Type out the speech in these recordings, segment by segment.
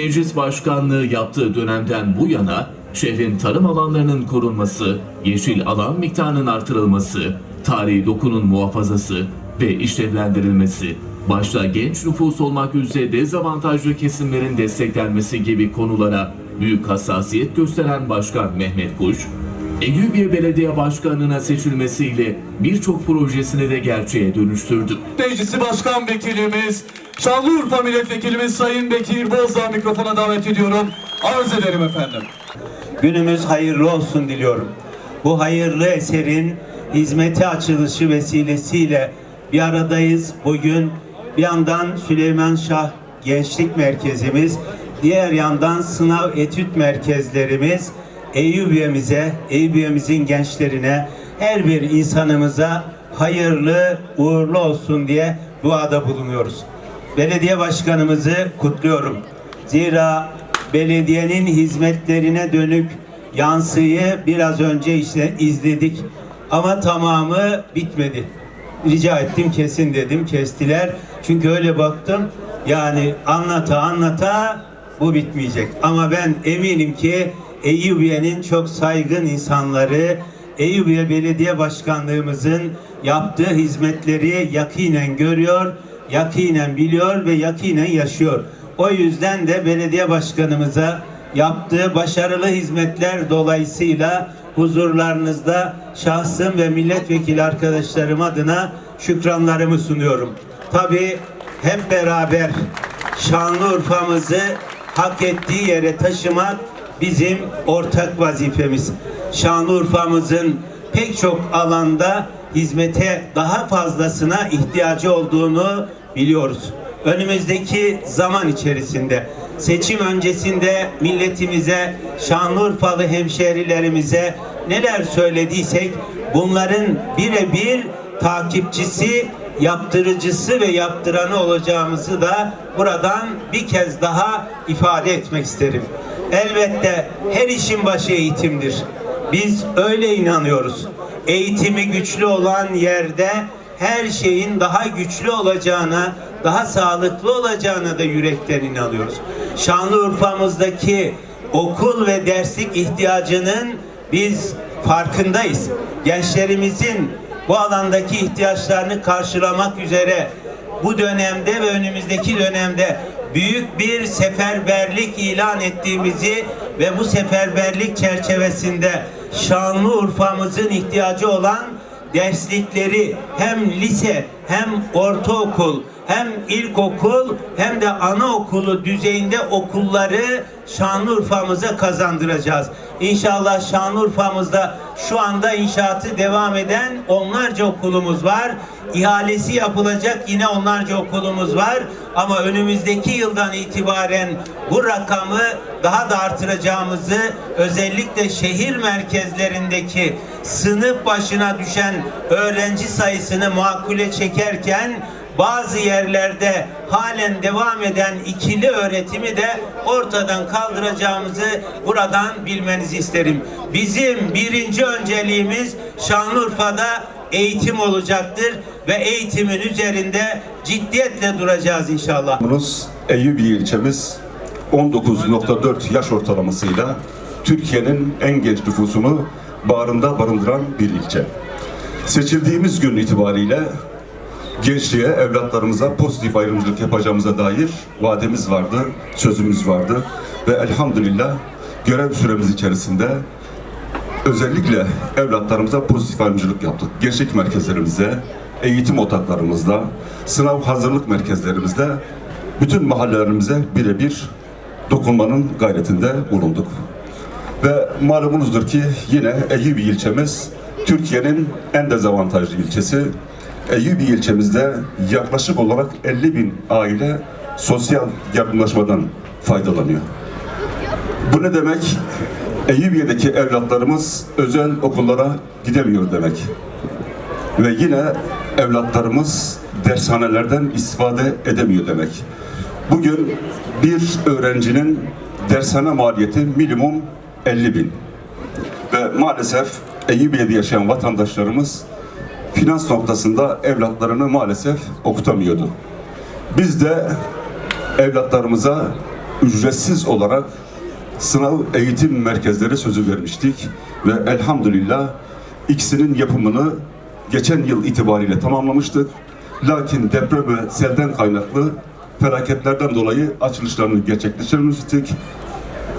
Meclis başkanlığı yaptığı dönemden bu yana şehrin tarım alanlarının korunması, yeşil alan miktarının artırılması, tarihi dokunun muhafazası ve işlevlendirilmesi, başta genç nüfus olmak üzere dezavantajlı kesimlerin desteklenmesi gibi konulara büyük hassasiyet gösteren Başkan Mehmet Kuş, Eyyubiye Belediye Başkanlığı'na seçilmesiyle birçok projesini de gerçeğe dönüştürdü. Meclisi Başkan Vekilimiz, Şanlıurfa Milletvekilimiz Sayın Bekir Bozdağ mikrofona davet ediyorum. Arz ederim efendim. Günümüz hayırlı olsun diliyorum. Bu hayırlı eserin hizmete açılışı vesilesiyle bir aradayız. Bugün bir yandan Süleyman Şah Gençlik Merkezimiz, diğer yandan sınav etüt merkezlerimiz Eyyubiye'mize, Eyyubiye'mizin gençlerine, her bir insanımıza hayırlı, uğurlu olsun diye duada bulunuyoruz. Belediye başkanımızı kutluyorum. Zira belediyenin hizmetlerine dönük yansıyı biraz önce işte izledik. Ama tamamı bitmedi. Rica ettim kesin dedim kestiler. Çünkü öyle baktım yani anlata anlata bu bitmeyecek. Ama ben eminim ki Eyyubiye'nin çok saygın insanları Eyyubiye Belediye Başkanlığımızın yaptığı hizmetleri yakinen görüyor, yakinen biliyor ve yakinen yaşıyor. O yüzden de belediye başkanımıza yaptığı başarılı hizmetler dolayısıyla huzurlarınızda şahsım ve milletvekili arkadaşlarım adına şükranlarımı sunuyorum. Tabii hep beraber Şanlıurfa'mızı hak ettiği yere taşımak bizim ortak vazifemiz. Şanlıurfa'mızın pek çok alanda hizmete daha fazlasına ihtiyacı olduğunu biliyoruz. Önümüzdeki zaman içerisinde seçim öncesinde milletimize, Şanlıurfalı hemşehrilerimize neler söylediysek bunların birebir takipçisi, yaptırıcısı ve yaptıranı olacağımızı da buradan bir kez daha ifade etmek isterim. Elbette her işin başı eğitimdir. Biz öyle inanıyoruz. Eğitimi güçlü olan yerde her şeyin daha güçlü olacağına, daha sağlıklı olacağına da yürekten inanıyoruz. Şanlıurfa'mızdaki okul ve derslik ihtiyacının biz farkındayız. Gençlerimizin bu alandaki ihtiyaçlarını karşılamak üzere bu dönemde ve önümüzdeki dönemde büyük bir seferberlik ilan ettiğimizi ve bu seferberlik çerçevesinde Şanlıurfa'mızın ihtiyacı olan derslikleri hem lise hem ortaokul hem ilkokul hem de anaokulu düzeyinde okulları Şanlıurfa'mıza kazandıracağız. İnşallah Şanlıurfa'mızda şu anda inşaatı devam eden onlarca okulumuz var. İhalesi yapılacak yine onlarca okulumuz var. Ama önümüzdeki yıldan itibaren bu rakamı daha da artıracağımızı özellikle şehir merkezlerindeki sınıf başına düşen öğrenci sayısını makule çekerken bazı yerlerde halen devam eden ikili öğretimi de ortadan kaldıracağımızı buradan bilmenizi isterim. Bizim birinci önceliğimiz Şanlıurfa'da eğitim olacaktır ve eğitimin üzerinde ciddiyetle duracağız inşallah. Eyyubiye ilçemiz 19.4 yaş ortalamasıyla Türkiye'nin en genç nüfusunu bağrında barındıran bir ilçe. Seçildiğimiz gün itibariyle gençliğe, evlatlarımıza pozitif ayrımcılık yapacağımıza dair vademiz vardı, sözümüz vardı ve elhamdülillah görev süremiz içerisinde özellikle evlatlarımıza pozitif ayrımcılık yaptık. Gençlik merkezlerimizde, eğitim otaklarımızda, sınav hazırlık merkezlerimizde bütün mahallelerimize birebir dokunmanın gayretinde bulunduk. Ve malumunuzdur ki yine Eyyubi ilçemiz Türkiye'nin en dezavantajlı ilçesi. Eyyubi ilçemizde yaklaşık olarak 50 bin aile sosyal yardımlaşmadan faydalanıyor. Bu ne demek? Eyyubiye'deki evlatlarımız özel okullara gidemiyor demek. Ve yine evlatlarımız dershanelerden istifade edemiyor demek. Bugün bir öğrencinin dershane maliyeti minimum 50 bin. Ve maalesef Eyyubiye'de yaşayan vatandaşlarımız finans noktasında evlatlarını maalesef okutamıyordu. Biz de evlatlarımıza ücretsiz olarak sınav eğitim merkezleri sözü vermiştik ve elhamdülillah ikisinin yapımını geçen yıl itibariyle tamamlamıştık. Lakin deprem ve selden kaynaklı felaketlerden dolayı açılışlarını gerçekleştirmiştik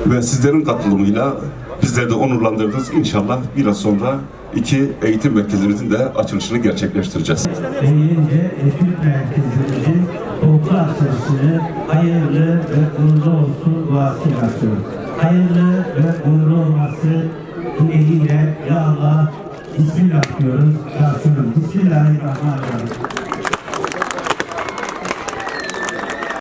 ve sizlerin katılımıyla bizleri de onurlandırdınız. İnşallah biraz sonra iki eğitim merkezimizin de açılışını gerçekleştireceğiz. Eğilince Etüt Merkezimizin toplu açılışını hayırlı ve uğurlu olsun yapıyoruz. Hayırlı ve uğurlu olması dileğiyle ya Allah Bismillah diyoruz. Bismillahirrahmanirrahim.